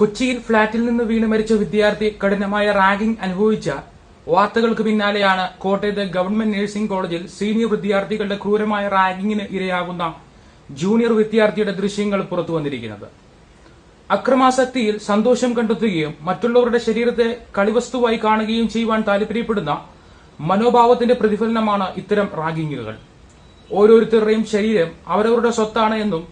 കൊച്ചിയിൽ ഫ്ളാറ്റിൽ നിന്ന് വീണ് മരിച്ച വിദ്യാർത്ഥി കഠിനമായ റാഗിംഗ് അനുഭവിച്ച വാർത്തകൾക്ക് പിന്നാലെയാണ് കോട്ടയത്തെ ഗവൺമെന്റ് നഴ്സിംഗ് കോളേജിൽ സീനിയർ വിദ്യാർത്ഥികളുടെ ക്രൂരമായ റാഗിംഗിന് ഇരയാകുന്ന ജൂനിയർ വിദ്യാർത്ഥിയുടെ ദൃശ്യങ്ങൾ പുറത്തു വന്നിരിക്കുന്നത്. അക്രമാസക്തിയിൽ സന്തോഷം കണ്ടെത്തുകയും മറ്റുള്ളവരുടെ ശരീരത്തെ കളിവസ്തുവായി കാണുകയും ചെയ്യുവാൻ താല്പര്യപ്പെടുന്ന മനോഭാവത്തിന്റെ പ്രതിഫലനമാണ് ഇത്തരം റാഗിങ്ങുകൾ. ഓരോരുത്തരുടെയും ശരീരം അവരവരുടെ സ്വത്താണ് എന്നും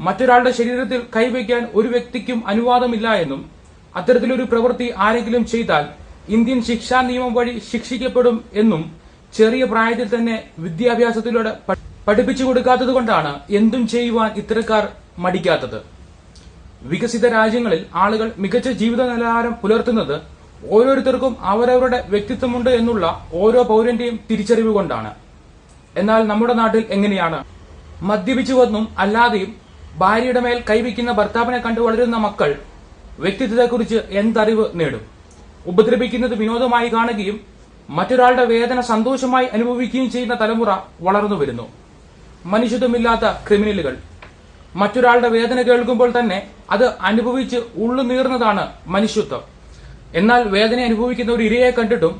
മറ്റൊരാളുടെ ശരീരത്തിൽ കൈവയ്ക്കാൻ ഒരു വ്യക്തിക്കും അനുവാദമില്ല എന്നും അത്തരത്തിലൊരു പ്രവൃത്തി ആരെങ്കിലും ചെയ്താൽ ഇന്ത്യൻ ശിക്ഷാ നിയമം വഴി ശിക്ഷിക്കപ്പെടും എന്നും ചെറിയ പ്രായത്തിൽ തന്നെ വിദ്യാഭ്യാസത്തിലൂടെ പഠിപ്പിച്ചു കൊടുക്കാത്തത് കൊണ്ടാണ് എന്തും ചെയ്യുവാൻ ഇത്തരക്കാർ മടിക്കാത്തത്. വികസിത രാജ്യങ്ങളിൽ ആളുകൾ മികച്ച ജീവിത നിലവാരം പുലർത്തുന്നത് ഓരോരുത്തർക്കും അവരവരുടെ വ്യക്തിത്വമുണ്ട് എന്നുള്ള ഓരോ പൗരന്റെയും തിരിച്ചറിവ് കൊണ്ടാണ്. എന്നാൽ നമ്മുടെ നാട്ടിൽ എങ്ങനെയാണ്? മദ്യപിച്ചു വന്നും അല്ലാതെയും ഭാര്യയുടെ മേൽ കൈവയ്ക്കുന്ന ഭർത്താവിനെ കണ്ടു വളരുന്ന മക്കൾ വ്യക്തിത്വത്തെക്കുറിച്ച് എന്തറിവ് നേടും? ഉപദ്രവിക്കുന്നത് വിനോദമായി കാണുകയും മറ്റൊരാളുടെ വേദന സന്തോഷമായി അനുഭവിക്കുകയും ചെയ്യുന്ന തലമുറ വളർന്നു വരുന്നു. മനുഷ്യത്വമില്ലാത്ത ക്രിമിനലുകൾ. മറ്റൊരാളുടെ വേദന കേൾക്കുമ്പോൾ തന്നെ അത് അനുഭവിച്ച് ഉള്ളു നീർന്നതാണ് മനുഷ്യത്വം. എന്നാൽ വേദന അനുഭവിക്കുന്ന ഒരു ഇരയെ കണ്ടിട്ടും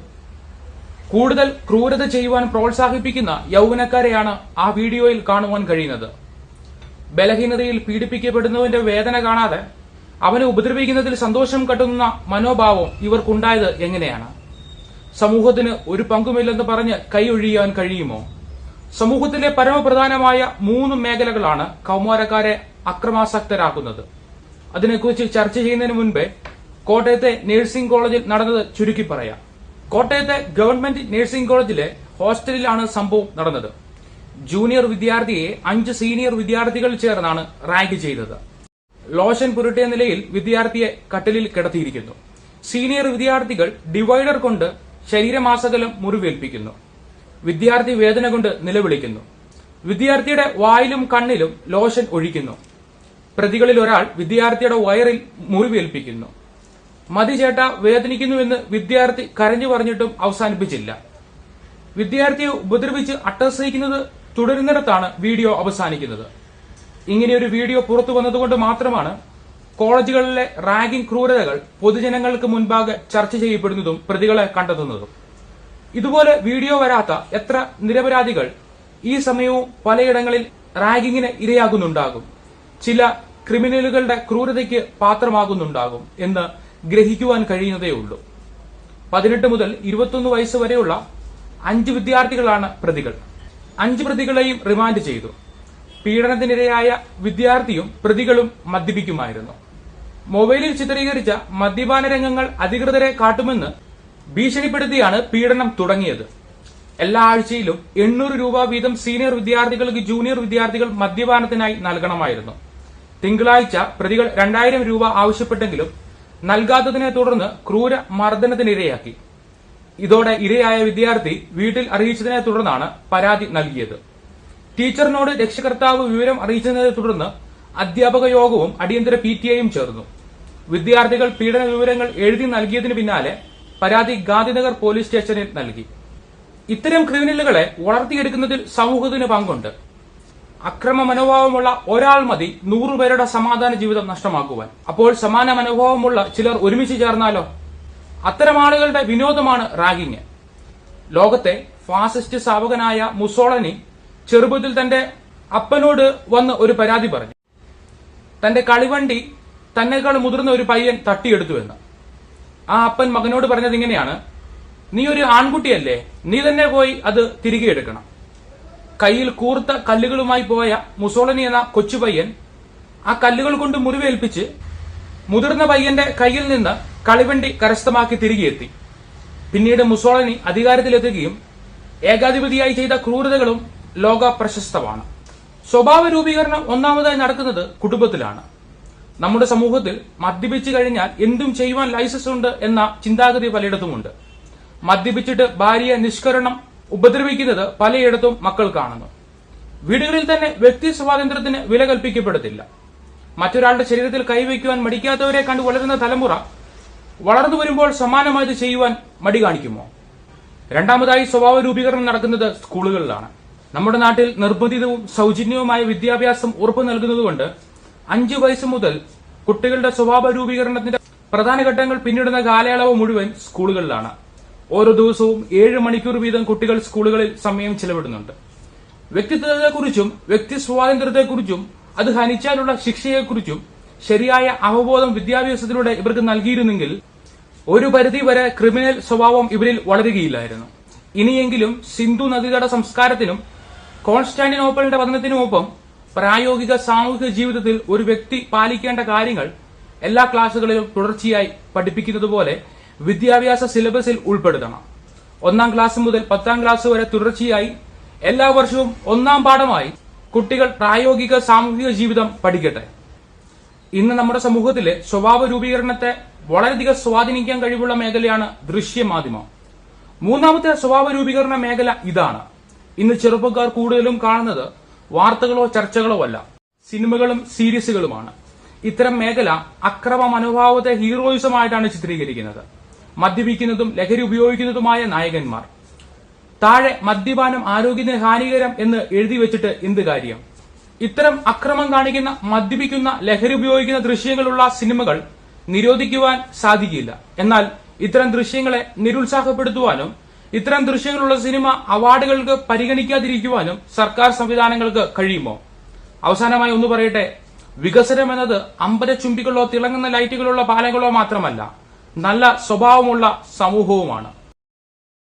കൂടുതൽ ക്രൂരത ചെയ്യുവാൻ പ്രോത്സാഹിപ്പിക്കുന്ന യൗവനക്കാരെയാണ് ആ വീഡിയോയിൽ കാണുവാൻ കഴിയുന്നത്. ബലഹീനതയിൽ പീഡിപ്പിക്കപ്പെടുന്നവന്റെ വേദന കാണാതെ അവനെ ഉപദ്രവിക്കുന്നതിൽ സന്തോഷം കട്ടുന്ന മനോഭാവം ഇവർക്കുണ്ടായത് എങ്ങനെയാണ്? സമൂഹത്തിന് ഒരു പങ്കുമില്ലെന്ന് പറഞ്ഞ് കൈയൊഴിയാൻ കഴിയുമോ? സമൂഹത്തിലെ പരമപ്രധാനമായ മൂന്ന് മേഖലകളാണ് കൗമാരക്കാരെ അക്രമാസക്തരാക്കുന്നത്. അതിനെക്കുറിച്ച് ചർച്ച ചെയ്യുന്നതിന് മുൻപേ കോട്ടയത്തെ നഴ്സിംഗ് കോളേജിൽ നടന്നത് ചുരുക്കി പറയാം. കോട്ടയത്തെ ഗവൺമെന്റ് നഴ്സിംഗ് കോളേജിലെ ഹോസ്റ്റലിലാണ് സംഭവം നടന്നത്. ജൂനിയർ വിദ്യാർത്ഥിയെ അഞ്ച് സീനിയർ വിദ്യാർത്ഥികൾ ചേർന്നാണ് റാങ്ക് ചെയ്തത്. ലോഷൻ പുരട്ടിയ നിലയിൽ വിദ്യാർത്ഥിയെ കട്ടിലിൽ കിടത്തിയിരിക്കുന്നു. സീനിയർ വിദ്യാർത്ഥികൾ ഡിവൈഡർ കൊണ്ട് ശരീരമാസകലം മുറിവേൽപ്പിക്കുന്നു. വിദ്യാർത്ഥി വേദന കൊണ്ട് നിലവിളിക്കുന്നു. വിദ്യാർത്ഥിയുടെ വായിലും കണ്ണിലും ലോഷൻ ഒഴിക്കുന്നു. പ്രതികളിൽ ഒരാൾ വിദ്യാർത്ഥിയുടെ വയറിൽ മുറിവേൽപ്പിക്കുന്നു. മതി ചേട്ട വേദനിക്കുന്നുവെന്ന് വിദ്യാർത്ഥി കരഞ്ഞു പറഞ്ഞിട്ടും അവസാനിപ്പിച്ചില്ല. വിദ്യാർത്ഥിയെ ഉപദ്രവിച്ച് അട്ടഹസിക്കുന്നത് തുടരുന്നിടത്താണ് വീഡിയോ അവസാനിക്കുന്നത്. ഇങ്ങനെയൊരു വീഡിയോ പുറത്തു വന്നതുകൊണ്ട് മാത്രമാണ് കോളേജുകളിലെ റാഗിംഗ് ക്രൂരതകൾ പൊതുജനങ്ങൾക്ക് മുൻപാകെ ചർച്ച ചെയ്യപ്പെടുന്നതും പ്രതികളെ കണ്ടെത്തുന്നതും. ഇതുപോലെ വീഡിയോ വരാത്ത എത്ര നിരപരാധികൾ ഈ സമയവും പലയിടങ്ങളിൽ റാഗിങ്ങിന് ഇരയാകുന്നുണ്ടാകും. ചില ക്രിമിനലുകളുടെ ക്രൂരതയ്ക്ക് പാത്രമാകുന്നുണ്ടാകും എന്ന് ഗ്രഹിക്കുവാൻ കഴിയുന്നതേയുള്ളൂ പതിനെട്ട് മുതൽ ഇരുപത്തൊന്ന് വയസ്സ് വരെയുള്ള അഞ്ച് വിദ്യാർത്ഥികളാണ് പ്രതികൾ. അഞ്ച് പ്രതികളെയും റിമാൻഡ് ചെയ്തു. പീഡനത്തിനിരയായ വിദ്യാർത്ഥിയും പ്രതികളും മദ്യപിക്കുമായിരുന്നു. മൊബൈലിൽ ചിത്രീകരിച്ച മദ്യപാന രംഗങ്ങൾ അധികൃതരെ കാട്ടുമെന്ന് ഭീഷണിപ്പെടുത്തിയാണ് പീഡനം തുടങ്ങിയത്. എല്ലാ ആഴ്ചയിലും എണ്ണൂറ് രൂപ വീതം സീനിയർ വിദ്യാർത്ഥികൾക്ക് ജൂനിയർ വിദ്യാർത്ഥികൾ മദ്യപാനത്തിനായി നൽകണമായിരുന്നു. തിങ്കളാഴ്ച പ്രതികൾ രണ്ടായിരം രൂപ ആവശ്യപ്പെട്ടെങ്കിലും നൽകാത്തതിനെ തുടർന്ന് ക്രൂര മർദ്ദനത്തിനിരയാക്കി ഇതോടെ ഇരയായ വിദ്യാർത്ഥി വീട്ടിൽ അറിയിച്ചതിനെ തുടർന്നാണ് പരാതി നൽകിയത്. ടീച്ചറിനോട് രക്ഷകർത്താവ് വിവരം അറിയിച്ചതിനെ തുടർന്ന് അധ്യാപക യോഗവും അടിയന്തര പി ടി ഐയും ചേർന്നു. വിദ്യാർത്ഥികൾ പീഡന വിവരങ്ങൾ എഴുതി നൽകിയതിന് പിന്നാലെ പരാതി ഗാന്ധിനഗർ പോലീസ് സ്റ്റേഷനിൽ നൽകി. ഇത്തരം ക്രിമിനലുകളെ വളർത്തിയെടുക്കുന്നതിൽ സമൂഹത്തിന് പങ്കുണ്ട്. അക്രമ മനോഭാവമുള്ള ഒരാൾ മതി നൂറുപേരുടെ സമാധാന ജീവിതം നഷ്ടമാക്കുവാൻ. അപ്പോൾ സമാന മനോഭാവമുള്ള ചിലർ ഒരുമിച്ച് ചേർന്നാലോ? അത്തരം ആളുകളുടെ വിനോദമാണ് റാഗിങ്. ലോകത്തെ ഫാസിസ്റ്റ് സ്ഥാപകനായ മുസോളനി ചെറുപ്പത്തിൽ തന്റെ അപ്പനോട് വന്ന് ഒരു പരാതി പറഞ്ഞു. തന്റെ കളിവണ്ടി തന്നെക്കാൾ മുതിർന്ന ഒരു പയ്യൻ തട്ടിയെടുത്തുവെന്ന് ആ അപ്പൻ മകനോട് പറഞ്ഞത് ഇങ്ങനെയാണ് നീ ഒരു ആൺകുട്ടിയല്ലേ നീ തന്നെ പോയി അത് തിരികെ എടുക്കണം. കയ്യിൽ കൂർത്ത കല്ലുകളുമായി പോയ മുസോളനി എന്ന കൊച്ചു പയ്യൻ ആ കല്ലുകൾ കൊണ്ട് മുറിവേൽപ്പിച്ച് മുതിർന്ന പയ്യന്റെ കയ്യിൽ നിന്ന് കളിവണ്ടി കരസ്ഥമാക്കി തിരികെയെത്തി. പിന്നീട് മുസോളനി അധികാരത്തിലെത്തുകയും ഏകാധിപതിയായി ചെയ്ത ക്രൂരതകളും ലോക പ്രശസ്തമാണ് സ്വഭാവ രൂപീകരണം ഒന്നാമതായി നടക്കുന്നത് കുടുംബത്തിലാണ്. നമ്മുടെ സമൂഹത്തിൽ മദ്യപിച്ചു കഴിഞ്ഞാൽ എന്തും ചെയ്യുവാൻ ലൈസൻസ് ഉണ്ട് എന്ന ചിന്താഗതി പലയിടത്തുമുണ്ട്. മദ്യപിച്ചിട്ട് ഭാര്യയെ നിഷ്കരണം ഉപദ്രവിക്കുന്നത് പലയിടത്തും മക്കൾ കാണുന്നു. വീടുകളിൽ തന്നെ വ്യക്തി സ്വാതന്ത്ര്യത്തിന് വില കൽപ്പിക്കപ്പെടത്തില്ല. മറ്റൊരാളുടെ ശരീരത്തിൽ കൈവയ്ക്കുവാൻ മടിക്കാത്തവരെ കണ്ടു വളരുന്ന തലമുറ വളർന്നു വരുമ്പോൾ സമാനമായത് ചെയ്യുവാൻ മടി കാണിക്കുമോ? രണ്ടാമതായി സ്വഭാവ രൂപീകരണം നടക്കുന്നത് സ്കൂളുകളിലാണ്. നമ്മുടെ നാട്ടിൽ നിർബന്ധിതവും സൗജന്യവുമായ വിദ്യാഭ്യാസം ഉറപ്പു നൽകുന്നതുകൊണ്ട് അഞ്ചു വയസ്സ് മുതൽ കുട്ടികളുടെ സ്വഭാവ രൂപീകരണത്തിന്റെ പ്രധാന ഘട്ടങ്ങൾ പിന്നിടുന്ന കാലയളവ് മുഴുവൻ സ്കൂളുകളിലാണ്. ഓരോ ദിവസവും ഏഴ് മണിക്കൂർ വീതം കുട്ടികൾ സ്കൂളുകളിൽ സമയം ചെലവിടുന്നുണ്ട്. വ്യക്തിത്വത്തെക്കുറിച്ചും വ്യക്തി സ്വാതന്ത്ര്യത്തെക്കുറിച്ചും അത് ഹനിച്ചാലുള്ള ശിക്ഷയെക്കുറിച്ചും ശരിയായ അവബോധം വിദ്യാഭ്യാസത്തിലൂടെ ഇവർക്ക് നൽകിയിരുന്നെങ്കിൽ ഒരു പരിധി വരെ ക്രിമിനൽ സ്വഭാവം ഇവരിൽ വളരുകയില്ലായിരുന്നു. ഇനിയെങ്കിലും സിന്ധു നദീതട സംസ്കാരത്തിനും കോൺസ്റ്റാന്റിനോപ്പലിന്റെ പതനത്തിനുമൊപ്പം പ്രായോഗിക സാമൂഹിക ജീവിതത്തിൽ ഒരു വ്യക്തി പാലിക്കേണ്ട കാര്യങ്ങൾ എല്ലാ ക്ലാസ്സുകളിലും തുടർച്ചയായി പഠിപ്പിക്കുന്നതുപോലെ വിദ്യാഭ്യാസ സിലബസിൽ ഉൾപ്പെടുത്തണം. ഒന്നാം ക്ലാസ് മുതൽ പത്താം ക്ലാസ് വരെ തുടർച്ചയായി എല്ലാ വർഷവും ഒന്നാം പാഠമായി കുട്ടികൾ പ്രായോഗിക സാമൂഹിക ജീവിതം പഠിക്കട്ടെ. ഇന്ന് നമ്മുടെ സമൂഹത്തിലെ സ്വഭാവ രൂപീകരണത്തെ വളരെയധികം സ്വാധീനിക്കാൻ കഴിവുള്ള മേഖലയാണ് ദൃശ്യമാധ്യമം. മൂന്നാമത്തെ സ്വഭാവ രൂപീകരണ മേഖല ഇതാണ്. ഇന്ന് ചെറുപ്പക്കാർ കൂടുതലും കാണുന്നത് വാർത്തകളോ ചർച്ചകളോ അല്ല സിനിമകളും സീരീസുകളുമാണ്. ഇത്തരം മേഖല അക്രമ മനോഭാവത്തെ ഹീറോയിസമായിട്ടാണ് ചിത്രീകരിക്കുന്നത്. മദ്യപിക്കുന്നതും ലഹരി ഉപയോഗിക്കുന്നതുമായ നായകന്മാർ. താഴെ മദ്യപാനം ആരോഗ്യത്തിന് ഹാനികരം എന്ന് എഴുതി വെച്ചിട്ട് എന്ത് കാര്യം? ഇത്തരം അക്രമം കാണിക്കുന്ന മദ്യപിക്കുന്ന ലഹരി ഉപയോഗിക്കുന്ന ദൃശ്യങ്ങളുള്ള സിനിമകൾ നിരോധിക്കുവാൻ സാധിക്കില്ല. എന്നാൽ ഇത്തരം ദൃശ്യങ്ങളെ നിരുത്സാഹപ്പെടുത്തുവാനും ഇത്തരം ദൃശ്യങ്ങളുള്ള സിനിമ അവാർഡുകൾക്ക് പരിഗണിക്കാതിരിക്കുവാനും സർക്കാർ സംവിധാനങ്ങൾക്ക് കഴിയുമോ? അവസാനമായി ഒന്ന് പറയട്ടെ. വികസനം എന്നത് അമ്പരച്ചുംബികളോ തിളങ്ങുന്ന ലൈറ്റുകളുള്ള പാലങ്ങളോ മാത്രമല്ല നല്ല സ്വഭാവമുള്ള സമൂഹവുമാണ്.